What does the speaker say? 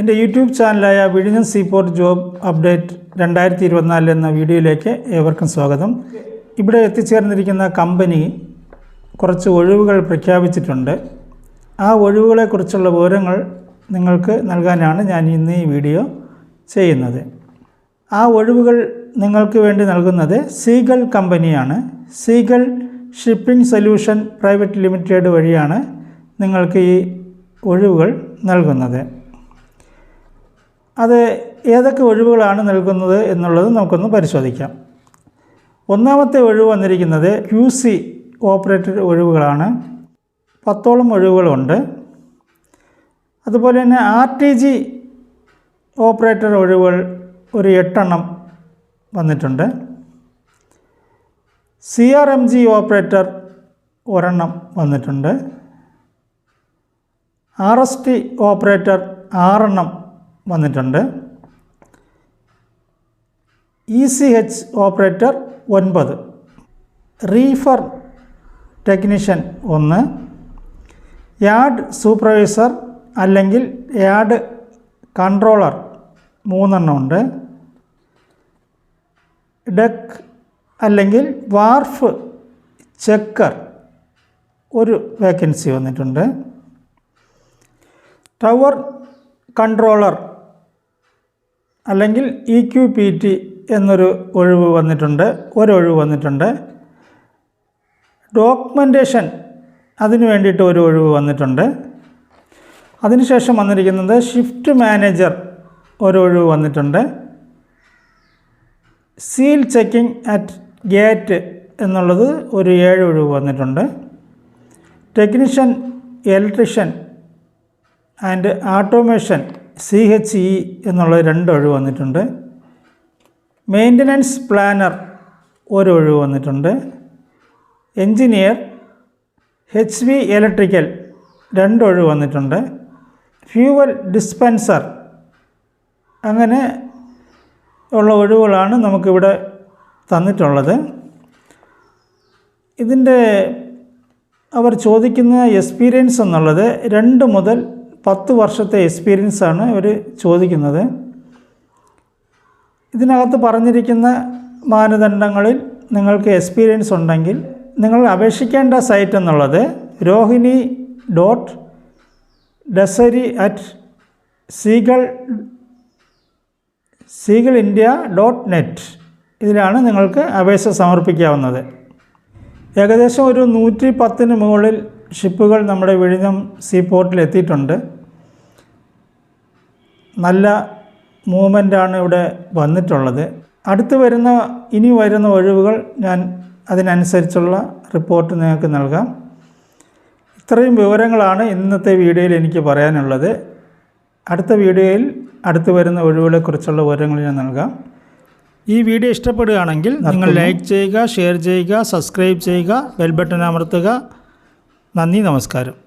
എന്റെ യൂട്യൂബ് ചാനലായ വിഴിഞ്ഞം seaport job update രണ്ടായിരത്തി ഇരുപത്തിനാല് എന്ന വീഡിയോയിലേക്ക് ഏവർക്കും സ്വാഗതം. ഇവിടെ എത്തിച്ചേർന്നിരിക്കുന്ന കമ്പനി കുറച്ച് ഒഴിവുകൾ പ്രഖ്യാപിച്ചിട്ടുണ്ട്. ആ ഒഴിവുകളെക്കുറിച്ചുള്ള വിവരങ്ങൾ നിങ്ങൾക്ക് നൽകാനാണ് ഞാൻ ഇന്ന് ഈ വീഡിയോ ചെയ്യുന്നത്. ആ ഒഴിവുകൾ നിങ്ങൾക്ക് വേണ്ടി നൽകുന്നത് സീഗൽ കമ്പനിയാണ്. Seagull shipping solution private limited വഴിയാണ് നിങ്ങൾക്ക് ഈ ഒഴിവുകൾ നൽകുന്നത്. അത് ഏതൊക്കെ ഒഴിവുകളാണ് നൽകുന്നത് എന്നുള്ളത് നമുക്കൊന്ന് പരിശോധിക്കാം. ഒന്നാമത്തെ ഒഴിവ് വന്നിരിക്കുന്നത് ക്യു സി ഓപ്പറേറ്റർ ഒഴിവുകളാണ്. പത്തോളം ഒഴിവുകളുണ്ട്. അതുപോലെ തന്നെ ആർ ടി ജി ഓപ്പറേറ്റർ ഒഴിവുകൾ ഒരു എട്ടെണ്ണം വന്നിട്ടുണ്ട്. C R M G operator ഒരെണ്ണം വന്നിട്ടുണ്ട്. ആർ എസ് ടി ഓപ്പറേറ്റർ ആറെണ്ണം വന്നിട്ടുണ്ട്. ഇ സി എച്ച് ഓപ്പറേറ്റർ ഒൻപത്. റീഫർ ടെക്നീഷ്യൻ ഒന്ന്. യാഡ് സൂപ്പർവൈസർ അല്ലെങ്കിൽ യാർഡ് കൺട്രോളർ മൂന്നെണ്ണം ഉണ്ട്. ഡെക്ക് അല്ലെങ്കിൽ വാർഫ് ചെക്കർ ഒരു വേക്കൻസി വന്നിട്ടുണ്ട്. ടവർ കൺട്രോളർ അല്ലെങ്കിൽ ഇ ക്യു പി ടി എന്നൊരു ഒഴിവ് വന്നിട്ടുണ്ട് ഒരൊഴിവ് വന്നിട്ടുണ്ട്. ഡോക്യുമെന്റേഷൻ അതിന് വേണ്ടിയിട്ട് ഒരു ഒഴിവ് വന്നിട്ടുണ്ട്. അതിനുശേഷം വന്നിരിക്കുന്നത് ഷിഫ്റ്റ് മാനേജർ ഒരു ഒഴിവ് വന്നിട്ടുണ്ട്. സീൽ ചെക്കിംഗ് അറ്റ് ഗേറ്റ് എന്നുള്ളത് ഒരു ഏഴ് ഒഴിവ് വന്നിട്ടുണ്ട്. Technician electrician and automation C H E എന്നുള്ള രണ്ട് ഒഴിവ് വന്നിട്ടുണ്ട്. മെയിന്റനൻസ് പ്ലാനർ ഒരു ഒഴിവ് വന്നിട്ടുണ്ട്. എൻജിനീയർ എച്ച് വി ഇലക്ട്രിക്കൽ രണ്ട് ഒഴിവ് വന്നിട്ടുണ്ട്. ഫ്യൂവൽ ഡിസ്പെൻസർ അങ്ങനെ ഉള്ള ഒഴിവുകളാണ് നമുക്കിവിടെ തന്നിട്ടുള്ളത്. ഇതിന്റെ അവർ ചോദിക്കുന്ന എക്സ്പീരിയൻസ് എന്നുള്ളത് രണ്ട് മുതൽ പത്ത് വർഷത്തെ എക്സ്പീരിയൻസ് ആണ് ഇവർ ചോദിക്കുന്നത്. ഇതിനകത്ത് പറഞ്ഞിരിക്കുന്ന മാനദണ്ഡങ്ങളിൽ നിങ്ങൾക്ക് എക്സ്പീരിയൻസ് ഉണ്ടെങ്കിൽ നിങ്ങൾ അപേക്ഷിക്കേണ്ട സൈറ്റ് എന്നുള്ളത് Rohini dot Dasari at Seagull Seagull India dot net ഇതിലാണ് നിങ്ങൾക്ക് അപേക്ഷ സമർപ്പിക്കാവുന്നത്. ഏകദേശം ഒരു നൂറ്റി പത്തിന് മുകളിൽ ഷിപ്പുകൾ നമ്മുടെ വിഴിഞ്ഞം സീ പോർട്ടിൽ എത്തിയിട്ടുണ്ട്. നല്ല മൂവ്മെന്റാണ് ഇവിടെ വന്നിട്ടുള്ളത്. അടുത്ത് വരുന്ന ഇനി വരുന്ന ഒഴിവുകൾ ഞാൻ അതിനനുസരിച്ചുള്ള റിപ്പോർട്ട് നിങ്ങൾക്ക് നൽകാം. ഇത്രയും വിവരങ്ങളാണ് ഇന്നത്തെ വീഡിയോയിൽ എനിക്ക് പറയാനുള്ളത്. അടുത്ത വീഡിയോയിൽ അടുത്ത് വരുന്ന ഒഴിവുകളെക്കുറിച്ചുള്ള വിവരങ്ങൾ ഞാൻ നൽകാം. ഈ വീഡിയോ ഇഷ്ടപ്പെടുകയാണെങ്കിൽ നിങ്ങൾ ലൈക്ക് ചെയ്യുക ഷെയർ ചെയ്യുക സബ്സ്ക്രൈബ് ചെയ്യുക ബെൽ ബട്ടൺ അമർത്തുക. നന്ദി നമസ്കാരം.